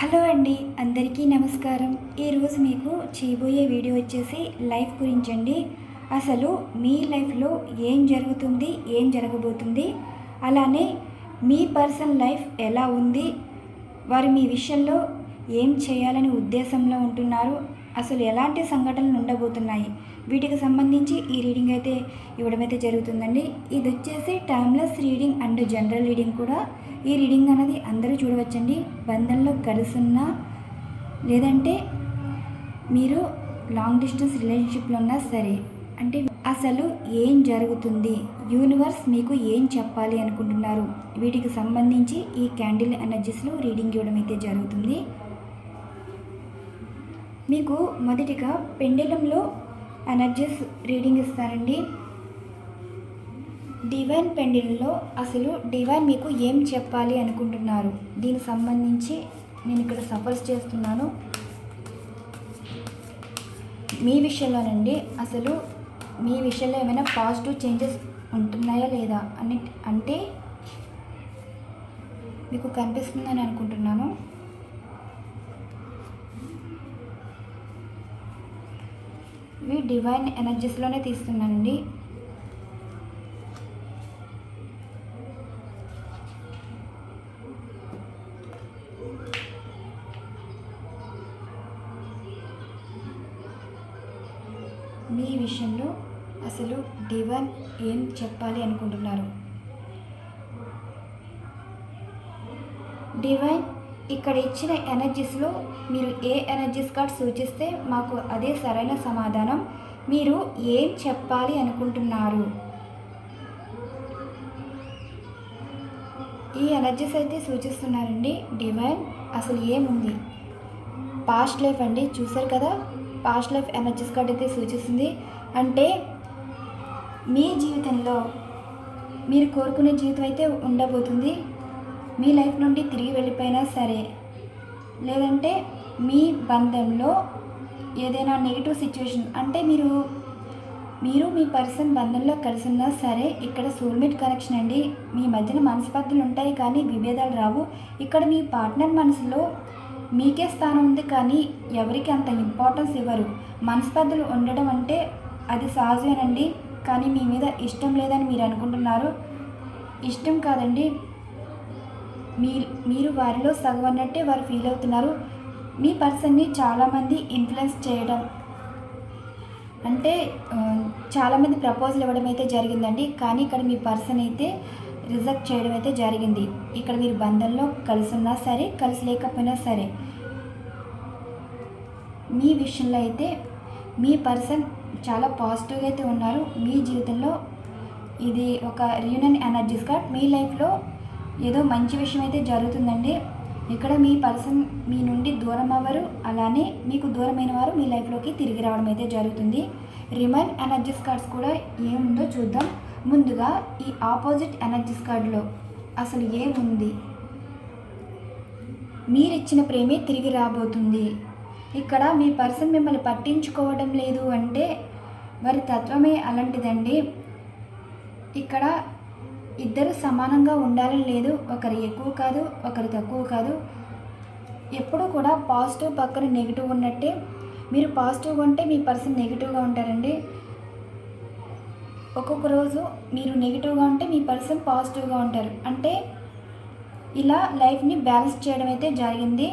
Hello అండి అందరికీ నమస్కారం. ఈరోజు మీకు చేయబోయే వీడియో వచ్చేసి లైఫ్ గురించి అండి అసలు మీ లైఫ్లో ఏం జరుగుతుంది ఏం జరగబోతుంది అలానే మీ పర్సన్ లైఫ్ ఎలా ఉంది వారు మీ విషయంలో ఏం చేయాలని ఉద్దేశంలో ఉంటున్నారు అసలు ఎలాంటి సంఘటనలు ఉండబోతున్నాయి? వీటికి సంబంధించి ఈ రీడింగ్ అయితే ఇవ్వడం అయితే జరుగుతుందండి. ఇది వచ్చేసి timeless reading and general reading కూడా. ఈ రీడింగ్ అనేది అందరూ చూడవచ్చండి. బంధంలో కలుసున్నా లేదంటే మీరు లాంగ్ డిస్టెన్స్ రిలేషన్షిప్లో ఉన్నా సరే అంటే అసలు ఏం జరుగుతుంది? యూనివర్స్ మీకు ఏం చెప్పాలి అనుకుంటున్నారు? వీటికి సంబంధించి ఈ క్యాండిల్ ఎనర్జీస్లో రీడింగ్ ఇవ్వడం అయితే జరుగుతుంది. మీకు మొదటిగా పెండెలంలో ఎనర్జీస్ రీడింగ్ ఇస్తానండి. డివైన్ పెండిల్లో అసలు డివైన్ మీకు ఏం చెప్పాలి అనుకుంటున్నారు? దీనికి సంబంధించి నేను ఇక్కడ సఫర్స్ చేస్తున్నాను. మీ విషయంలోనండి అసలు మీ విషయంలో ఏమైనా పాజిటివ్ చేంజెస్ ఉంటున్నాయా లేదా అని అంటే మీకు కనిపిస్తుందని అనుకుంటున్నాను. ఇవి డివైన్ ఎనర్జీస్లోనే తీస్తున్నానండి. మీ విషయంలో అసలు డివైన్ ఏం చెప్పాలి అనుకుంటున్నారు? డివైన్ ఇక్కడ ఇచ్చిన ఎనర్జీస్లో మీరు ఏ ఎనర్జీస్ కార్డ్ సూచిస్తే మాకు అదే సరైన సమాధానం. మీరు ఏం చెప్పాలి అనుకుంటున్నారు? ఈ ఎనర్జీస్ అయితే సూచిస్తున్నారండి. డివైన్ అసలు ఏముంది? పాస్ట్ లైఫ్ అండి. చూసారు కదా? పాస్ట్ లైఫ్ ఎనర్జీస్ కార్డ్ అయితే సూచిస్తుంది. అంటే మీ జీవితంలో మీరు కోరుకునే జీవితం అయితే ఉండబోతుంది. మీ లైఫ్ నుండి తిరిగి వెళ్ళిపోయినా సరే లేదంటే మీ బంధంలో ఏదైనా నెగిటివ్ సిచ్యువేషన్ అంటే మీరు మీరు మీ పర్సన్ బంధంలో కలిసి ఉన్నా సరే ఇక్కడ సోల్మేట్ కనెక్షన్ అండి. మీ మధ్యన మనస్పర్ధలు ఉంటాయి కానీ విభేదాలు రావు. ఇక్కడ మీ పార్ట్నర్ మనసులో మీకే స్థానం ఉంది కానీ ఎవరికి అంత ఇంపార్టెన్స్ ఇవ్వరు. మనస్పర్ధలు ఉండడం అంటే అది సహజమేనండి. కానీ మీ మీద ఇష్టం లేదని మీరు అనుకుంటున్నారు. ఇష్టం కాదండి. మీ మీరు వారిలో సగం అన్నట్టే వారు ఫీల్ అవుతున్నారు. మీ పర్సన్ని చాలామంది ఇన్ఫ్లుయెన్స్ చేయడం అంటే చాలామంది ప్రపోజల్ ఇవ్వడం అయితే జరిగిందండి. కానీ ఇక్కడ మీ పర్సన్ అయితే రిజెక్ట్ చేయడం అయితే జరిగింది. ఇక్కడ మీరు బంధంలో కలిసి ఉన్నా సరే కలిసి లేకపోయినా సరే మీ విషయంలో అయితే మీ పర్సన్ చాలా పాజిటివ్గా అయితే ఉన్నారు. మీ జీవితంలో ఇది ఒక రీయూనియన్ ఎనర్జీస్ కార్డ్ మీ లైఫ్లో ఏదో మంచి విషయం అయితే జరుగుతుందండి. ఇక్కడ మీ పర్సన్ మీ నుండి దూరం అవ్వరు. అలానే మీకు దూరమైన వారు మీ లైఫ్లోకి తిరిగి రావడం అయితే జరుగుతుంది. రిమైన్ ఎనర్జీస్ కార్డ్స్ కూడా ఏముందో చూద్దాం. ముందుగా ఈ ఆపోజిట్ ఎనర్జీస్ కార్డులో అసలు ఏముంది మీరిచ్చిన ప్రేమే తిరిగి రాబోతుంది. ఇక్కడ మీ పర్సన్ మిమ్మల్ని పట్టించుకోవడం లేదు అంటే వారి తత్వమే అలాంటిదండి. ఇక్కడ ఇద్దరు సమానంగా ఉండాలని లేదు. ఒకరు ఎక్కువ కాదు ఒకరు తక్కువ కాదు. ఎప్పుడూ కూడా పాజిటివ్ పక్కన నెగిటివ్ ఉన్నట్టే. మీరు పాజిటివ్గా ఉంటే మీ పర్సన్ నెగిటివ్గా ఉంటారండి. ఒక్కొక్క రోజు మీరు నెగిటివ్గా ఉంటే మీ పర్సన్ పాజిటివ్గా ఉంటారు. అంటే ఇలా లైఫ్ని బ్యాలెన్స్ చేయడం అయితే జరిగింది.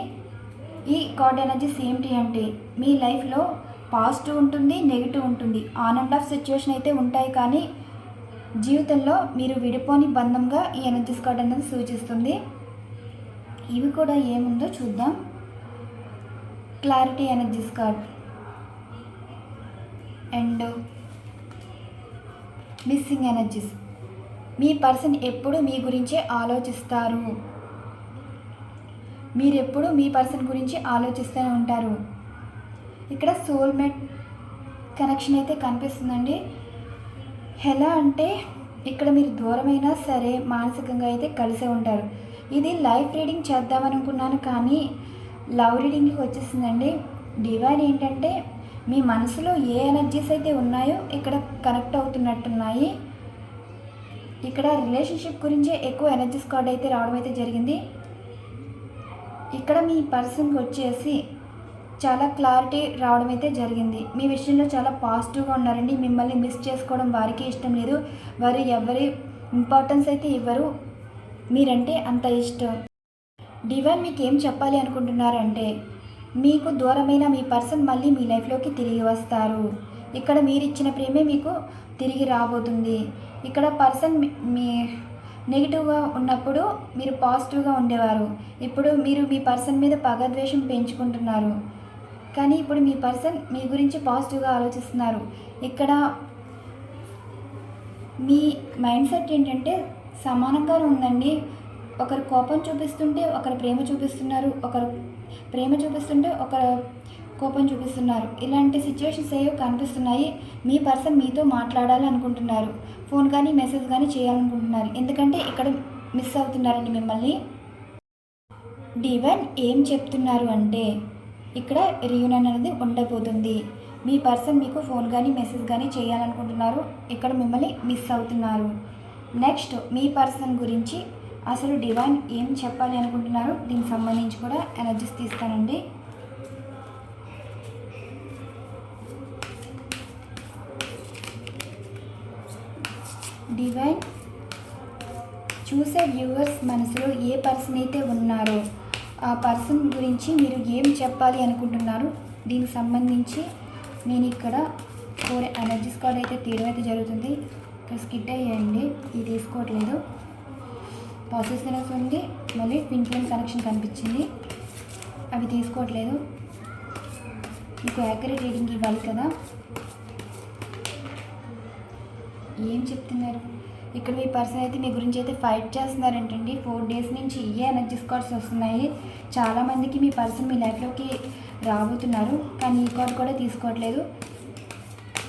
ఈ గాడ్ ఎనర్జీస్ ఏంటి అంటే మీ లైఫ్లో పాజిటివ్ ఉంటుంది నెగిటివ్ ఉంటుంది. ఆన్ అండ్ ఆఫ్ సిచ్యువేషన్ అయితే ఉంటాయి కానీ జీవితంలో మీరు విడిపోని బంధంగా ఈ ఎనర్జీస్ కార్డ్ అనేది సూచిస్తుంది. ఇవి కూడా ఏముందో చూద్దాం. Clarity energies card. And missing energies me person ఎప్పుడు మీ గురించే ఆలోచిస్తారు? మీరు ఎప్పుడు మీ పర్సన్ గురించి ఆలోచిస్తూనే ఉంటారు? ఇక్కడ సోల్మేట్ కనెక్షన్ అయితే కనిపిస్తుందండి. ఎలా అంటే ఇక్కడ మీరు దూరమైనా సరే మానసికంగా అయితే కలిసే ఉంటారు. ఇది లైఫ్ రీడింగ్ చేద్దామనుకున్నాను కానీ లవ్ రీడింగ్కి వచ్చేసిందండి. డివైన్ ఏంటంటే మీ మనసులో ఏ ఎనర్జీస్ అయితే ఉన్నాయో ఇక్కడ కనెక్ట్ అవుతున్నట్టున్నాయి. ఇక్కడ రిలేషన్షిప్ గురించే ఎక్కువ ఎనర్జీస్ కార్డ్ అయితే రావడం అయితే జరిగింది. ఇక్కడ మీ పర్సన్కి వచ్చేసి చాలా క్లారిటీ రావడం అయితే జరిగింది. మీ విషయంలో చాలా పాజిటివ్గా ఉన్నారండి. మిమ్మల్ని మిస్ చేసుకోవడం వారికి ఇష్టం లేదు. వారు ఎవరి ఇంపార్టెన్స్ అయితే ఇవ్వరు. మీరంటే అంత ఇష్టం. డివైన్ మీకు ఏం చెప్పాలి అనుకుంటున్నారంటే మీకు దూరమైన మీ పర్సన్ మళ్ళీ మీ లైఫ్లోకి తిరిగి వస్తారు. ఇక్కడ మీరు ఇచ్చిన ప్రేమే మీకు తిరిగి రాబోతుంది. ఇక్కడ పర్సన్ మీ- నెగిటివ్గా ఉన్నప్పుడు మీరు పాజిటివ్గా ఉండేవారు. ఇప్పుడు మీరు మీ పర్సన్ మీద పగద్వేషం పెంచుకుంటున్నారు. కానీ ఇప్పుడు మీ పర్సన్ మీ గురించి పాజిటివ్గా ఆలోచిస్తున్నారు. ఇక్కడ మీ మైండ్ సెట్ ఏంటంటే సమానంగా ఉందండి. ఒకరు కోపం చూపిస్తుంటే ఒకరు ప్రేమ చూపిస్తున్నారు. ఒకరు ప్రేమ చూపిస్తుంటే ఒకరు కోపం చూపిస్తున్నారు. ఇలాంటి సిచ్యువేషన్స్ ఏవో కనిపిస్తున్నాయి. మీ పర్సన్ మీతో మాట్లాడాలి అనుకుంటున్నారు. ఫోన్ కానీ మెసేజ్ కానీ చేయాలనుకుంటున్నారు. ఎందుకంటే ఇక్కడ మిస్ అవుతున్నారండి మిమ్మల్ని. డివన్ ఏం చెప్తున్నారు అంటే ఇక్కడ రీయూనియన్ అనేది ఉండబోతుంది. మీ పర్సన్ మీకు ఫోన్ కానీ మెసేజ్ కానీ చేయాలనుకుంటున్నారు. ఇక్కడ మిమ్మల్ని మిస్ అవుతున్నారు. నెక్స్ట్ మీ పర్సన్ గురించి అసలు డివైన్ ఏం చెప్పాలి అనుకుంటున్నారు? దీనికి సంబంధించి కూడా ఎనర్జీస్ తీస్తానండి. డివైన్ చూసే వ్యూవర్స్ మనసులో ఏ పర్సన్ అయితే ఉన్నారో ఆ పర్సన్ గురించి మీరు ఏం చెప్పాలి అనుకుంటున్నారు? దీనికి సంబంధించి నేను ఇక్కడ ఫోర్ ఎనర్జీస్ కార్డ్ అయితే తీయడం అయితే జరుగుతుంది. ఇక్కడ స్కిట్ అయ్యండి. ఇది తీసుకోవట్లేదు. పాజిటివ్నెస్ ఉంది. మళ్ళీ ట్విన్ ఫ్లేమ్ కనెక్షన్ కనిపించింది. అవి తీసుకోవట్లేదు. మీకు యాక్యురేట్ రీడింగ్ ఇవ్వాలి కదా. ఏం చెప్తున్నారు? ఇక్కడ మీ పర్సన్ అయితే మీ గురించి అయితే ఫైట్ చేస్తున్నారంటండి. ఫోర్ డేస్ నుంచి ఏ ఎనర్జీస్ కార్డ్స్ వస్తున్నాయి. చాలామందికి మీ పర్సన్ మీ లైఫ్లోకి రాబోతున్నారు. కానీ ఈ కార్డ్ కూడా తీసుకోవట్లేదు.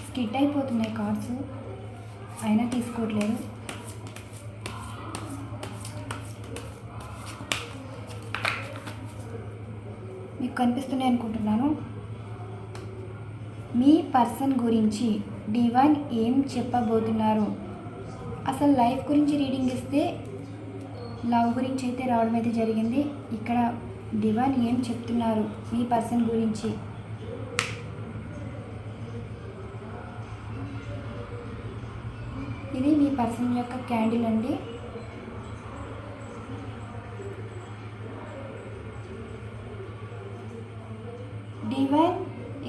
స్కిట్ అయిపోతున్నాయి కార్డ్స్. అయినా తీసుకోవట్లేదు. మీకు కనిపిస్తున్నాయి అనుకుంటున్నాను. మీ పర్సన్ గురించి డివైన్ ఏం చెప్పబోతున్నారు? అసలు లైఫ్ గురించి రీడింగ్ ఇస్తే లవ్ గురించి అయితే రావడం అయితే జరిగింది. ఇక్కడ డివైన్ ఏం చెప్తున్నారు మీ పర్సన్ గురించి? ఇది మీ పర్సన్ యొక్క క్యాండిల్ అండి. డివైన్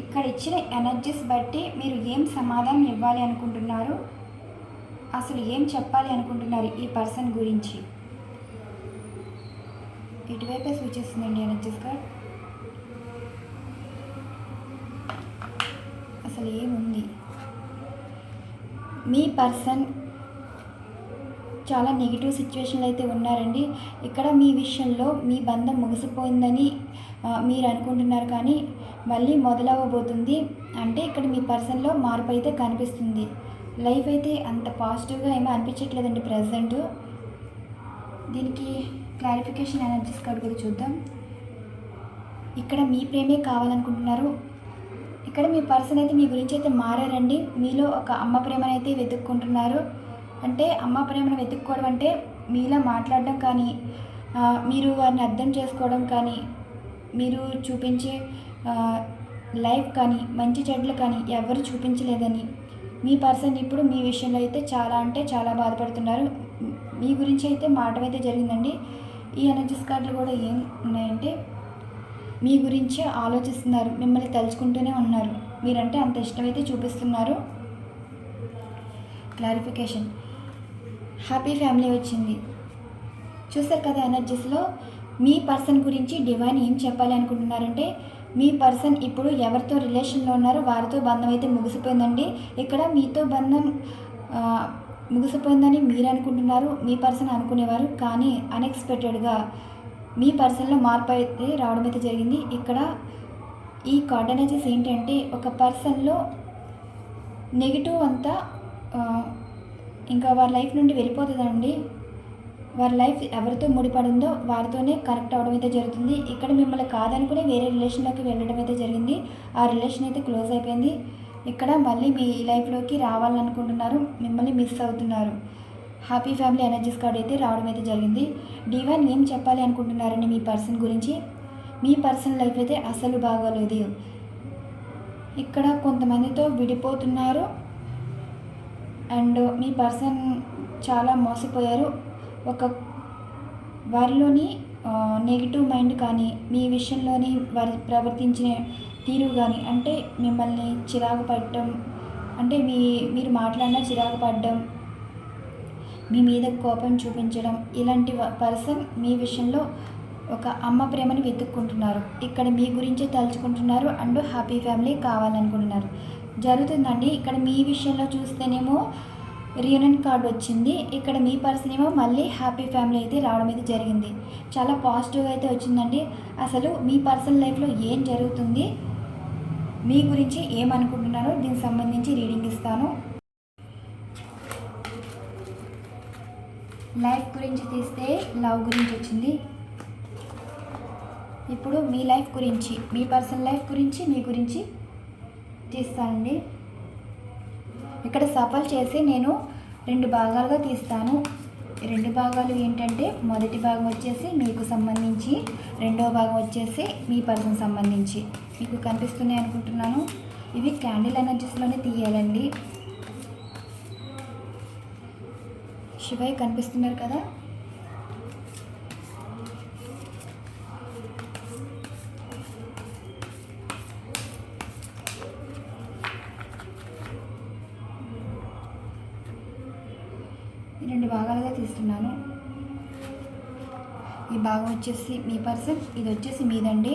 ఇక్కడ ఇచ్చిన ఎనర్జీస్ బట్టి మీరు ఏం సమాధానం ఇవ్వాలి అనుకుంటున్నారు? అసలు ఏం చెప్పాలి అనుకుంటున్నారు ఈ పర్సన్ గురించి? ఇటువైపే సూచిస్తుందండి ఎనర్జీస్ కార్డ్ అసలు ఏముంది? మీ పర్సన్ చాలా నెగిటివ్ సిచ్యువేషన్లో అయితే ఉన్నారండి. ఇక్కడ మీ విషయంలో మీ బంధం ముగిసిపోయిందని మీరు అనుకుంటున్నారు కానీ మళ్ళీ మొదలవ్వబోతుంది. అంటే ఇక్కడ మీ పర్సన్లో మార్పు అయితే కనిపిస్తుంది. లైఫ్ అయితే అంత పాజిటివ్గా ఏమీ అనిపించట్లేదండి ప్రజెంట్. దీనికి క్లారిఫికేషన్ ఎనర్జీస్ కార్డు కూడా చూద్దాం. ఇక్కడ మీ ప్రేమే కావాలనుకుంటున్నారు. ఇక్కడ మీ పర్సన్ అయితే మీ గురించి అయితే మారారండి. మీలో ఒక అమ్మ ప్రేమను అయితే వెతుక్కుంటున్నారు. అంటే అమ్మ ప్రేమను వెతుక్కోవడం అంటే మీలా మాట్లాడడం కానీ మీరు వారిని అర్థం చేసుకోవడం కానీ మీరు చూపించే లైఫ్ కానీ మంచి చెడ్లు కానీ ఎవరు చూపించలేదని మీ పర్సన్ ఇప్పుడు మీ విషయంలో అయితే చాలా అంటే చాలా బాధపడుతున్నారు. మీ గురించి అయితే మాట అయితే జరిగిందండి. ఈ ఎనర్జీస్ కార్డులు కూడా ఏం ఉన్నాయంటే మీ గురించి ఆలోచిస్తున్నారు. మిమ్మల్ని తలుచుకుంటూనే ఉన్నారు. మీరంటే అంత ఇష్టమైతే చూపిస్తున్నారు. క్లారిఫికేషన్. హ్యాపీ ఫ్యామిలీ వచ్చింది. చూసారు కదా ఎనర్జీస్లో మీ పర్సన్ గురించి డివైన్ ఏం చెప్పాలి అనుకుంటున్నారంటే మీ పర్సన్ ఇప్పుడు ఎవరితో రిలేషన్లో ఉన్నారో వారితో బంధం అయితే ముగిసిపోయిందండి. ఇక్కడ మీతో బంధం ముగిసిపోయిందని మీరు అనుకుంటున్నారు మీ పర్సన్ అనుకునేవారు. కానీ అన్ఎక్స్పెక్టెడ్గా మీ పర్సన్లో మార్పు అయితే రావడం అయితే జరిగింది. ఇక్కడ ఈ కార్డ్ ఏంటంటే ఒక పర్సన్లో నెగిటివ్ అంతా ఇంకా వారి లైఫ్ నుండి వెళ్ళిపోతుందండి. వారి లైఫ్ ఎవరితో ముడిపడిందో వారితోనే కనెక్ట్ అవడం అయితే జరుగుతుంది. ఇక్కడ మిమ్మల్ని కాదనుకుని వేరే రిలేషన్లోకి వెళ్ళడం అయితే జరిగింది. ఆ రిలేషన్ అయితే క్లోజ్ అయిపోయింది. ఇక్కడ మళ్ళీ మీ లైఫ్లోకి రావాలనుకుంటున్నారు. మిమ్మల్ని మిస్ అవుతున్నారు. హ్యాపీ ఫ్యామిలీ ఎనర్జీస్ కార్డ్ అయితే రావడం అయితే జరిగింది. డివైన్ ఏం చెప్పాలి అనుకుంటున్నారండి మీ పర్సన్ గురించి? మీ పర్సన్ లైఫ్ అయితే అసలు బాగోలేదు. ఇక్కడ కొంతమందితో విడిపోతున్నారు. అండ్ మీ పర్సన్ చాలా మోసపోయారు. ఒక వారిలోని నెగిటివ్ మైండ్ కానీ మీ విషయంలోని వారి ప్రవర్తించిన తీరు కానీ అంటే మిమ్మల్ని చిరాకు పడటం అంటే మీ మీరు మాట్లాడినా చిరాకు పడడం మీ మీద కోపం చూపించడం ఇలాంటి పర్సన్ మీ విషయంలో ఒక అమ్మ ప్రేమని వెతుక్కుంటున్నారు. ఇక్కడ మీ గురించే తలుచుకుంటున్నారు అండ్ హ్యాపీ ఫ్యామిలీ కావాలనుకుంటున్నారు. జరుగుతుందండి. ఇక్కడ మీ విషయంలో చూస్తేనేమో రీయూనియన్ కార్డ్ వచ్చింది. ఇక్కడ మీ పర్సన్ ఏమో మళ్ళీ హ్యాపీ ఫ్యామిలీ అయితే రావడం అయితే జరిగింది. చాలా పాజిటివ్ అయితే వచ్చిందండి. అసలు మీ పర్సనల్ లైఫ్లో ఏం జరుగుతుంది? మీ గురించి ఏమనుకుంటున్నారో దీనికి సంబంధించి రీడింగ్ ఇస్తాను. లైఫ్ గురించి తీస్తే లవ్ గురించి వచ్చింది. ఇప్పుడు మీ లైఫ్ గురించి మీ పర్సనల్ లైఫ్ గురించి మీ గురించి తీస్తానండి. ఇక్కడ సఫల్ చేసి నేను రెండు భాగాలుగా తీస్తాను. రెండు భాగాలు ఏంటంటే మొదటి భాగం వచ్చేసి మీకు సంబంధించి రెండవ భాగం వచ్చేసి మీ పర్సన్ సంబంధించి. మీకు కనిపిస్తున్నాయి అనుకుంటున్నాను. ఇవి క్యాండిల్ ఎనర్జీస్లోనే తీయాలండి. శివయ్య కనిపిస్తున్నారు కదా? భాగం వచ్చేసి మీ పర్సన్ ఇది వచ్చేసి మీదండి.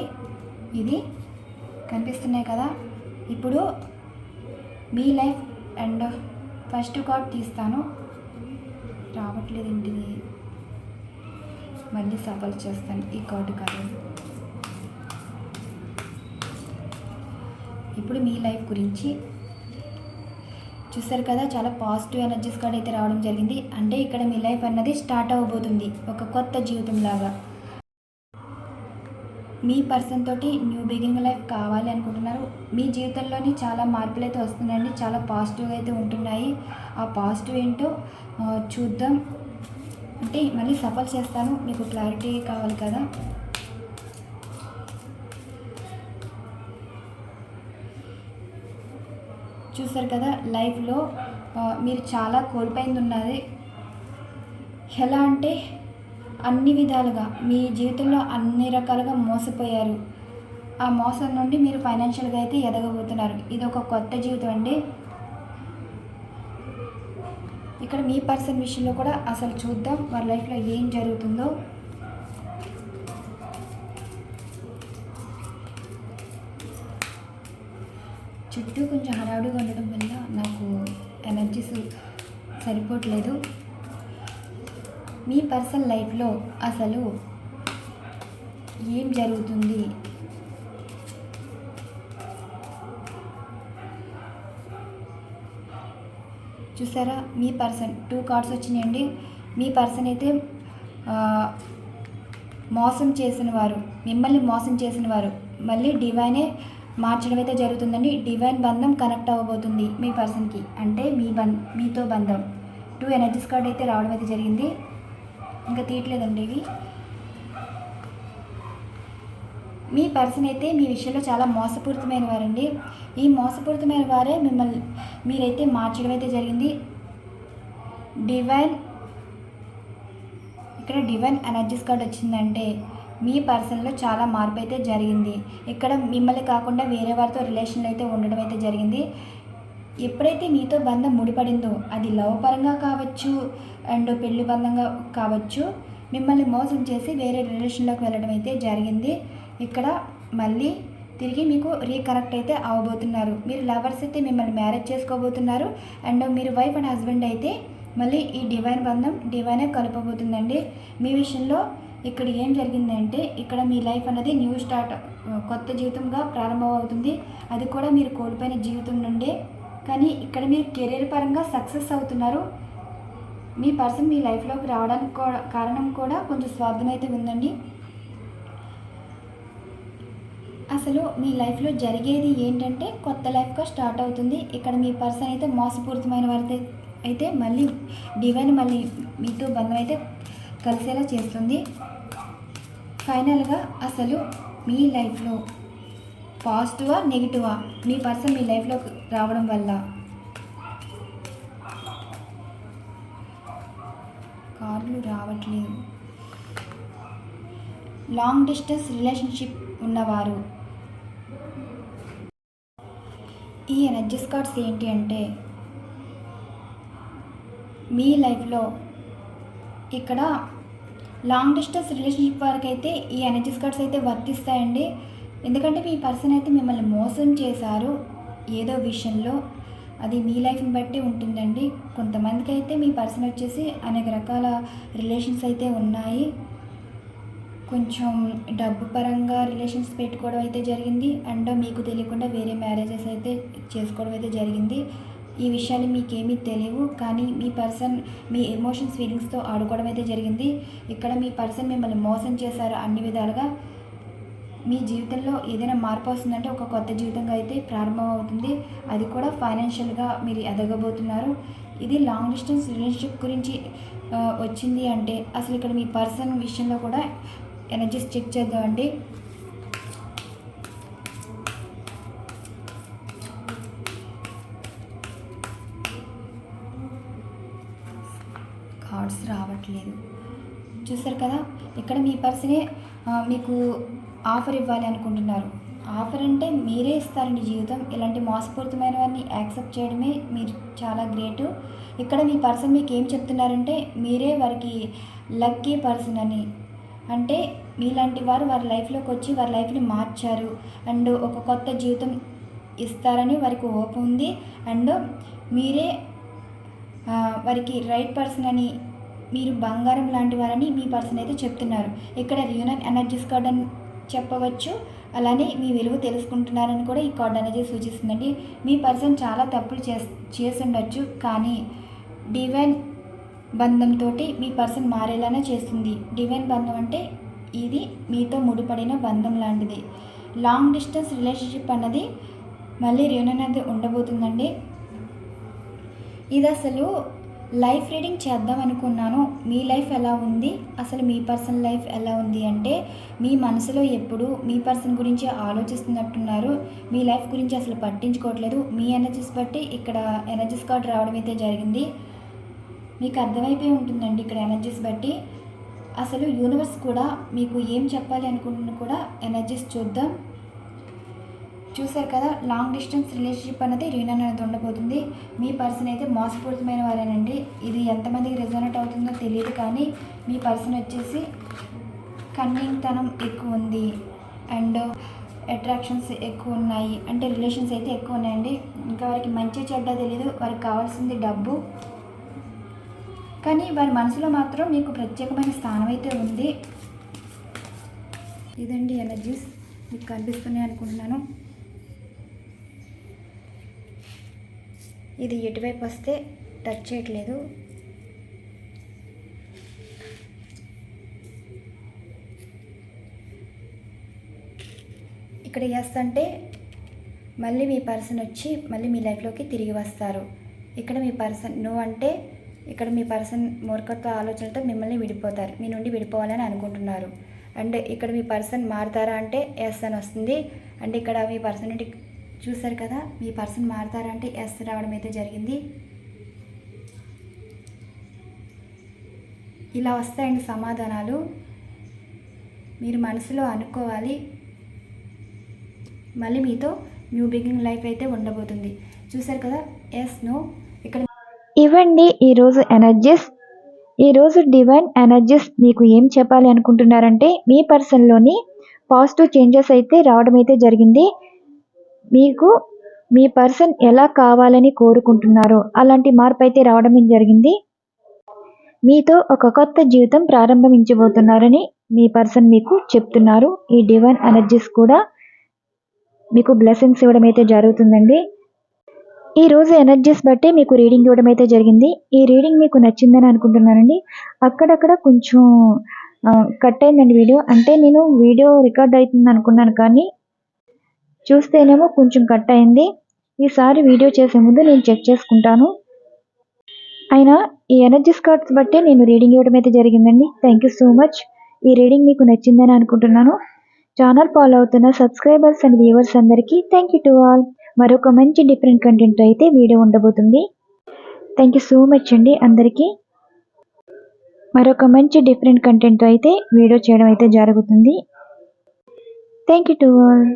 ఇది కనిపిస్తున్నాయి కదా. ఇప్పుడు మీ లైఫ్ అండ్ ఫస్ట్ కార్డ్ తీస్తాను. రావట్లేదు ఇంటిది మళ్ళీ సఫల్ చేస్తాను ఈ కార్డు కాదు. ఇప్పుడు మీ లైఫ్ గురించి చూస్తారు కదా చాలా పాజిటివ్ ఎనర్జీస్ కూడా అయితే రావడం జరిగింది. అంటే ఇక్కడ మీ లైఫ్ అన్నది స్టార్ట్ అవ్వబోతుంది. ఒక కొత్త జీవితం లాగా మీ పర్సన్ తోటి న్యూ బిగినింగ్ లైఫ్ కావాలి అనుకుంటున్నారు. మీ జీవితంలోని చాలా మార్పులు అయితే వస్తున్నాయండి. చాలా పాజిటివ్గా అయితే ఉంటున్నాయి. ఆ పాజిటివ్ ఏంటో చూద్దాం. అంటే మళ్ళీ సఫల్ చేస్తాను. మీకు క్లారిటీ కావాలి కదా. చూస్తారు కదా లైఫ్లో మీరు చాలా కోల్పోయింది ఉన్నది. ఎలా అంటే అన్ని విధాలుగా మీ జీవితంలో అన్ని రకాలుగా మోసపోయారు. ఆ మోసం నుండి మీరు ఫైనాన్షియల్గా అయితే ఎదగబోతున్నారు. ఇది ఒక కొత్త జీవితం అండి. ఇక్కడ మీ పర్సన్ విషయంలో కూడా అసలు చూద్దాం వారి లైఫ్లో ఏం జరుగుతుందో. చుట్టూ కొంచెం హడావుడిగా ఉండడం వల్ల నాకు ఎనర్జీస్ సరిపోవట్లేదు. మీ పర్సనల్ లైఫ్లో అసలు ఏం జరుగుతుంది? చూసారా? మీ పర్సన్ టూ కార్డ్స్ వచ్చినాయండి. మీ పర్సన్ అయితే మోసం చేసిన వారు మిమ్మల్ని మోసం చేసిన వారు మళ్ళీ డివైనే మార్చడం అయితే జరుగుతుందండి. డివైన్ బంధం కనెక్ట్ అవ్వబోతుంది మీ పర్సన్కి. అంటే మీ బం మీతో బంధం. టూ ఎనర్జీస్ కార్డ్ అయితే రావడం అయితే జరిగింది. ఇంకా తీయట్లేదండి ఇవి. మీ పర్సన్ అయితే మీ విషయంలో చాలా మోసపూరితమైన వారండి. ఈ మోసపూరితమైన వారే మిమ్మల్ని మీరైతే మార్చడం అయితే జరిగింది. డివైన్ ఇక్కడ డివైన్ ఎనర్జీస్ కార్డ్ వచ్చిందంటే మీ పర్సన్లో చాలా మార్పు అయితే జరిగింది. ఇక్కడ మిమ్మల్ని కాకుండా వేరే వారితో రిలేషన్లు అయితే ఉండడం అయితే జరిగింది. ఎప్పుడైతే మీతో బంధం ముడిపడిందో అది లవ్ పరంగా కావచ్చు అండ్ పెళ్ళి బంధంగా కావచ్చు మిమ్మల్ని మోసం చేసి వేరే రిలేషన్లోకి వెళ్ళడం అయితే జరిగింది. ఇక్కడ మళ్ళీ తిరిగి మీకు రీకనెక్ట్ అయితే అవ్వబోతున్నారు మీరు లవర్స్ అయితే మిమ్మల్ని మ్యారేజ్ చేసుకోబోతున్నారు. అండ్ మీరు వైఫ్ అండ్ హస్బెండ్ అయితే మళ్ళీ ఈ డివైన్ బంధం డివైనే కలపబోతుందండి. మీ విషయంలో ఇక్కడ ఏం జరిగిందంటే ఇక్కడ మీ లైఫ్ అనేది న్యూ స్టార్ట్ కొత్త జీవితంగా ప్రారంభం అవుతుంది అది కూడా మీరు కోల్పోయిన జీవితం నుండి కానీ ఇక్కడ మీరు కెరీర్ పరంగా సక్సెస్ అవుతున్నారు. మీ పర్సన్ మీ లైఫ్లోకి రావడానికి కూడా కారణం కూడా కొంచెం స్వార్థం అయితే ఉందండి. అసలు మీ లైఫ్లో జరిగేది ఏంటంటే కొత్త లైఫ్గా స్టార్ట్ అవుతుంది. ఇక్కడ మీ పర్సన్ అయితే మోసపూరితమైన వారితో అయితే మళ్ళీ డివైన్ మళ్ళీ మీతో బంధం అయితే కలిసేలా చేస్తుంది. ఫైనల్గా అసలు మీ లైఫ్లో పాజిటివా నెగిటివా? మీ పర్సన్ మీ లైఫ్లో రావడం వల్ల. కార్లు రావట్లేదు. లాంగ్ డిస్టెన్స్ రిలేషన్షిప్ ఉన్నవారు. ఈ ఎనర్జీస్ కార్డ్స్ ఏంటి అంటే మీ లైఫ్లో ఇక్కడ లాంగ్ డిస్టెన్స్ రిలేషన్షిప్ వరకు అయితే ఈ ఎనర్జీస్ కార్డ్స్ అయితే వర్తిస్తాయండి. ఎందుకంటే మీ పర్సన్ అయితే మిమ్మల్ని మోసం చేశారు. ఏదో విషయంలో అది మీ లైఫ్ని బట్టి ఉంటుందండి. కొంతమందికి అయితే మీ పర్సన్ వచ్చేసి అనేక రకాల రిలేషన్స్ అయితే ఉన్నాయి. కొంచెం డబ్బు పరంగా రిలేషన్స్ పెట్టుకోవడం అయితే జరిగింది. అండ్ మీకు తెలియకుండా వేరే మ్యారేజెస్ అయితే చేసుకోవడం అయితే జరిగింది. ఈ విషయాలు మీకేమీ తెలియవు. కానీ మీ పర్సన్ మీ ఎమోషన్స్ ఫీలింగ్స్తో ఆడుకోవడం అయితే జరిగింది. ఇక్కడ మీ పర్సన్ మిమ్మల్ని మోసం చేశారు అన్ని విధాలుగా. మీ జీవితంలో ఏదైనా మార్పు వస్తుందంటే ఒక కొత్త జీవితంగా అయితే ప్రారంభమవుతుంది. అది కూడా ఫైనాన్షియల్గా మీరు ఎదగబోతున్నారు. ఇది లాంగ్ డిస్టెన్స్ రిలేషన్షిప్ గురించి వచ్చింది అంటే అసలు ఇక్కడ మీ పర్సన్ విషయంలో కూడా ఎనర్జీస్ చెక్ చేద్దామండి కార్డ్స్ రావట్లేదు. చూసారు కదా ఇక్కడ మీ పర్సనే మీకు ఆఫర్ ఇవ్వాలి అనుకుంటున్నారు. ఆఫర్ అంటే మీరే ఇస్తారండి జీవితం. ఇలాంటి మోసపూరితమైనవన్నీ యాక్సెప్ట్ చేయడమే మీరు చాలా గ్రేటు. ఇక్కడ మీ పర్సన్ మీకు ఏం చెప్తున్నారంటే మీరే వారికి లక్కీ పర్సన్ అని. అంటే మీలాంటి వారు వారి లైఫ్లోకి వచ్చి వారి లైఫ్ని మార్చారు. అండ్ ఒక కొత్త జీవితం ఇస్తారని వారికి ఓపు ఉంది. అండ్ మీరే వారికి రైట్ పర్సన్ అని మీరు బంగారం లాంటి వారని మీ పర్సన్ అయితే చెప్తున్నారు. ఇక్కడ రియూనన్ ఎనర్జీస్ కార్డ్ అని చెప్పవచ్చు. అలానే మీ విలువ తెలుసుకుంటున్నారని కూడా ఈ కార్డ్ అనేది సూచిస్తుందండి. మీ పర్సన్ చాలా తప్పులు చేస్ చేసి కానీ డివైన్ బంధంతో మీ పర్సన్ మారేలానే చేస్తుంది. డివైన్ బంధం అంటే ఇది మీతో ముడిపడిన బంధం లాంటిది. లాంగ్ డిస్టెన్స్ రిలేషన్షిప్ అన్నది మళ్ళీ రియూనన్ అనేది ఉండబోతుందండి. ఇది అసలు లైఫ్ రీడింగ్ చేద్దాం అనుకున్నాను. మీ లైఫ్ ఎలా ఉంది? అసలు మీ పర్సన్ లైఫ్ ఎలా ఉంది అంటే మీ మనసులో ఎప్పుడు మీ పర్సన్ గురించి ఆలోచిస్తున్నట్టున్నారు. మీ లైఫ్ గురించి అసలు పట్టించుకోవట్లేదు. మీ ఎనర్జీస్ బట్టి ఇక్కడ ఎనర్జీస్ కార్డ్ రావడం అయితే జరిగింది. మీకు అర్థమైపోయి ఉంటుందండి ఇక్కడ ఎనర్జీస్ బట్టి. అసలు యూనివర్స్ కూడా మీకు ఏం చెప్పాలి అనుకుంటున్నా కూడా ఎనర్జీస్ చూద్దాం. చూశారు కదా లాంగ్ డిస్టెన్స్ రిలేషన్షిప్ అనేది రీనన్ అనేది ఉండబోతుంది మీ పర్సన్ అయితే మోసపూరితమైన వారేనండి. ఇది ఎంతమందికి రిజనెట్ అవుతుందో తెలియదు కానీ మీ పర్సన్ వచ్చేసి కన్నింగ్ తనం ఎక్కువ ఉంది. అండ్ అట్రాక్షన్స్ ఎక్కువ ఉన్నాయి. అంటే రిలేషన్స్ అయితే ఎక్కువ ఉన్నాయండి. ఇంకా వారికి మంచి చెడ్డ తెలియదు వారికి కావాల్సింది డబ్బు. కానీ వారి మనసులో మాత్రం మీకు ప్రత్యేకమైన స్థానం అయితే ఉంది. ఇదండి ఎనర్జీస్ మీకు కనిపిస్తున్నాయి అనుకుంటున్నాను. ఇది ఎటువైపు వస్తే టచ్ చేయట్లేదు. ఇక్కడ ఎస్ అంటే మళ్ళీ మీ పర్సన్ వచ్చి మళ్ళీ మీ లైఫ్లోకి తిరిగి వస్తారు. ఇక్కడ మీ పర్సన్ నో అంటే ఇక్కడ మీ పర్సన్ మూర్ఖత్వ ఆలోచనలతో మిమ్మల్ని విడిపోతారు. మీ నుండి విడిపోవాలని అనుకుంటున్నారు. అండ్ ఇక్కడ మీ పర్సన్ మారుతారా అంటే ఎస్ అని వస్తుంది. అండ్ ఇక్కడ మీ పర్సన్ నుండి చూసారు కదా మీ పర్సన్ మారుతారంటే ఎస్ రావడం అయితే జరిగింది. ఇలా వస్తాయండి సమాధానాలు. మీరు మనసులో అనుకోవాలి. మళ్ళీ మీతో న్యూ బిగినింగ్ లైఫ్ అయితే ఉండబోతుంది. చూసారు కదా ఎస్ నో ఇక్కడ ఇవ్వండి ఈరోజు ఎనర్జీస్. ఈరోజు డివైన్ ఎనర్జీస్ మీకు ఏం చెప్పాలి అనుకుంటున్నారంటే మీ పర్సన్లోని పాజిటివ్ చేంజెస్ అయితే రావడం అయితే జరిగింది. మీకు మీ పర్సన్ ఎలా కావాలని కోరుకుంటున్నారో అలాంటి మార్పు అయితే రావడం జరిగింది? మీతో ఒక కొత్త జీవితం ప్రారంభించబోతున్నారని మీ పర్సన్ మీకు చెప్తున్నారు. ఈ డివైన్ ఎనర్జీస్ కూడా మీకు బ్లెస్సింగ్స్ ఇవ్వడం అయితే జరుగుతుందండి. ఈ రోజు ఎనర్జీస్ బట్టి మీకు రీడింగ్ ఇవ్వడం అయితే జరిగింది. ఈ రీడింగ్ మీకు నచ్చిందని అనుకుంటున్నానండి. అక్కడక్కడ కొంచెం కట్ అయిందండి వీడియో. అంటే నేను వీడియో రికార్డ్ అవుతుంది అనుకున్నాను కానీ చూస్తేనేమో కొంచెం కట్ అయింది. ఈసారి వీడియో చేసే ముందు నేను చెక్ చేసుకుంటాను. అయినా ఈ ఎనర్జీ స్కార్ట్స్ బట్టే నేను రీడింగ్ ఇవ్వడం అయితే జరిగిందండి. Thank you so much. ఈ రీడింగ్ మీకు నచ్చిందని అనుకుంటున్నాను. ఛానల్ ఫాలో అవుతున్న సబ్స్క్రైబర్స్ అండ్ వ్యూవర్స్ అందరికీ థ్యాంక్ యూ టు ఆల్. మరొక మంచి డిఫరెంట్ కంటెంట్ అయితే వీడియో ఉండబోతుంది. థ్యాంక్ యూ సో మచ్ అండి అందరికీ. మరొక మంచి డిఫరెంట్ కంటెంట్ అయితే వీడియో చేయడం అయితే జరుగుతుంది. Thank you to all.